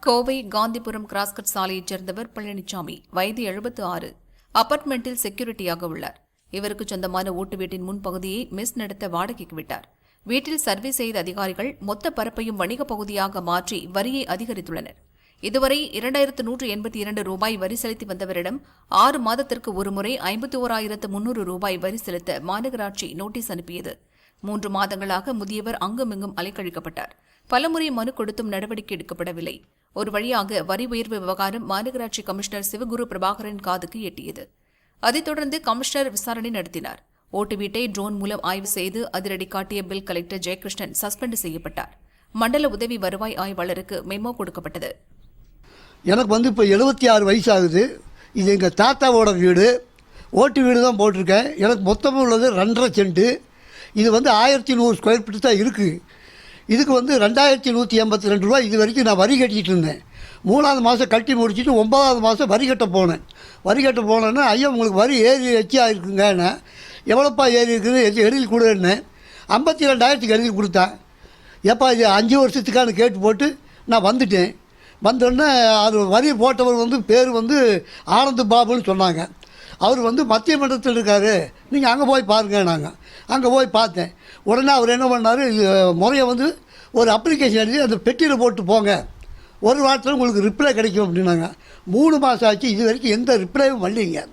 Kovai Gandhipuram cross cut சாலையைச் சேர்ந்தவர் பழனிசாமி வயது எழுபத்து ஆறு அபார்ட்மெண்ட்டில் செக்யூரிட்டியாக உள்ளார். இவருக்கு சொந்தமான ஓட்டு வீட்டின் முன்பகுதியை மிஸ் நடத்த வாடகைக்கு விட்டார். வீட்டில் சர்வே செய்த அதிகாரிகள் மொத்த பரப்பையும் வணிகப் பகுதியாக மாற்றி வரியை அதிகரித்துள்ளனர். இதுவரை இரண்டாயிரத்து நூற்று எண்பத்தி இரண்டு ரூபாய் வரி செலுத்தி வந்தவரிடம் ஆறு மாதத்திற்கு ஒருமுறை ஐம்பத்தி ஓராயிரத்து முன்னூறு ரூபாய் வரி செலுத்த மாநகராட்சி நோட்டீஸ் அனுப்பியது. மூன்று மாதங்களாக முதியவர் அங்குமிங்கும் அலைக்கழிக்கப்பட்டார். பலமுறை மனு கொடுத்தும் நடவடிக்கை எடுக்கப்படவில்லை. ஒரு வழியாக வரி உயர்வு விவகாரம் மாநகராட்சி கமிஷனர் சிவகுரு பிரபாகரன் காதுக்கு எட்டியது. அதைத் தொடர்ந்து கமிஷனர் விசாரணை நடத்தினார். ஓட்டு வீட்டை ட்ரோன் மூலம் ஆய்வு செய்து அதிரடி காட்டிய பில் கலெக்டர் ஜெயகிருஷ்ணன் சஸ்பெண்ட் செய்யப்பட்டார். மண்டல உதவி வருவாய் ஆய்வாளருக்கு மெமோ கொடுக்கப்பட்டது. எனக்கு வந்து இப்போ எழுபத்தி ஆறு வயசு ஆகுது இது எங்கள் தாத்தாவோட வீடு. ஓட்டு வீடு தான் போட்டிருக்கேன். எனக்கு மொத்தமாக உள்ளது ரெண்டரை சென்ட்டு. இது வந்து ஆயிரத்தி நூறு ஸ்கொயர் ஃபீட் தான் இருக்குது இதுக்கு வந்து ரெண்டாயிரத்தி நூற்றி எண்பத்தி ரெண்டு ரூபா இது வரைக்கும் நான் வரி கட்டிகிட்டு இருந்தேன். மூணாவது மாதம் கட்டி முடிச்சுட்டு ஒன்பதாவது மாதம் வரி கட்ட போனேன். வரி கட்ட போனேன்னா ஐயா உங்களுக்கு வரி ஏறி எச்சியாக இருக்குங்கன்னா எவ்வளோப்பா ஏறி இருக்குது எச்சு எழுதி கொடுன்னு ஐம்பத்தி ரெண்டாயிரத்துக்கு எழுதி கொடுத்தேன் ஏப்பா இது அஞ்சு வருஷத்துக்கான கேட்டு போட்டு நான் வந்துட்டேன். வந்தோடனே அது வரி போட்டவர் வந்து பேர் வந்து ஆனந்த் பாபுன்னு சொன்னாங்க. அவர் வந்து மத்திய மண்டலத்தில் இருக்கார். நீங்கள் அங்கே போய் பாருங்க நாங்கள் அங்கே போய் பார்த்தேன். உடனே அவர் என்ன பண்ணார்? முறையை வந்து ஒரு அப்ளிகேஷன் எழுதி அந்த பெட்டியில் போட்டு போங்க. ஒரு வாரத்தில் உங்களுக்கு ரிப்ளை கிடைக்கும் அப்படின்னாங்க. மூணு மாதம் ஆச்சு. இது வரைக்கும் எந்த ரிப்ளையும் வரலைங்க.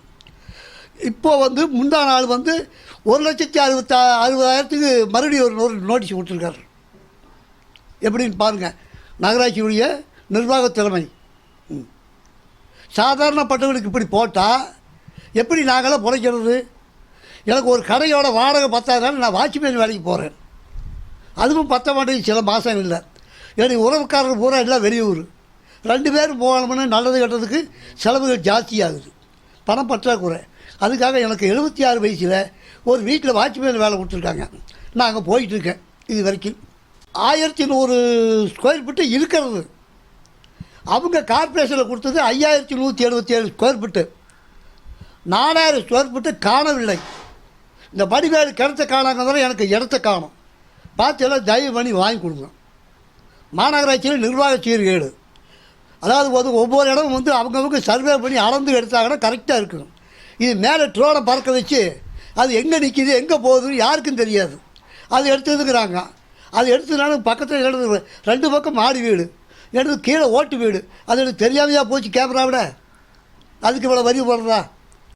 இப்போ வந்து முந்தா நாள் வந்து ஒரு லட்சத்தி அறுபத்தா அறுபதாயிரத்துக்கு மறுபடியும் ஒரு நோ- நோட்டீஸ் கொடுத்துருக்காரு. எப்படின்னு பாருங்கள் நகராட்சியுடைய நிர்வாக திறமை ம். சாதாரணப்பட்டவங்களுக்கு இப்படி போட்டால் எப்படி நாங்களாம் பிழைக்கிறது எனக்கு ஒரு கடையோட வாடகை பத்தாயிரம் நான் வாட்ச்மேன் வேலைக்கு போகிறேன் அதுவும் பத்த மாட்டேங்குது சில மாதம் இல்லை. எனக்கு உறவுக்காரர் பூரா எல்லாம் வெளியூர். ரெண்டு பேரும் போகணும்னு நல்லது கட்டுறதுக்கு செலவுகள் ஜாஸ்தியாகுது. பணம் பற்றாக்குறை. அதுக்காக எனக்கு எழுபத்தி ஆறு வயசில் ஒரு வீட்டில் வாட்ச்மேன் வேலை கொடுத்துருக்காங்க. நான் அங்கே போயிட்டுருக்கேன் இது வரைக்கும். ஆயிரத்தி நூறு ஸ்கொயர் ஃபீட்டு இருக்கிறது. அவங்க கார்ப்பரேஷனில் கொடுத்தது ஐயாயிரத்தி நூற்றி எழுபத்தி ஏழு ஸ்கொயர் ஃபீட்டு நாலாயிரம் ஸ்கொயர் ஃபீட்டு காணவில்லை. இந்த வடிவேலு கிடத்த காணாங்கிறதால எனக்கு இடத்த காணும். பார்த்து எல்லாம் தயவு பண்ணி வாங்கி கொடுங்க. மாநகராட்சியில் நிர்வாக சீர்கேடு அதாவது வந்து ஒவ்வொரு இடமும் வந்து அவங்கவுங்க சர்வே பண்ணி அளந்து எடுத்தாங்கன்னா கரெக்டாக இருக்கணும் இது மேலே ட்ரோனை பறக்க வச்சு அது எங்கே நிற்கிது எங்கே போகுதுன்னு யாருக்கும் தெரியாது. அது எடுத்ததுங்கிறாங்க அது எடுத்ததுனால பக்கத்தில் எடுத்து ரெண்டு பக்கம் மாடி வீடு. எடுத்து கீழே ஓட்டு வீடு. அது எனக்கு தெரியாமையாக போச்சு கேமராவிட. அதுக்கு இவ்வளோ வரி போடுறதா?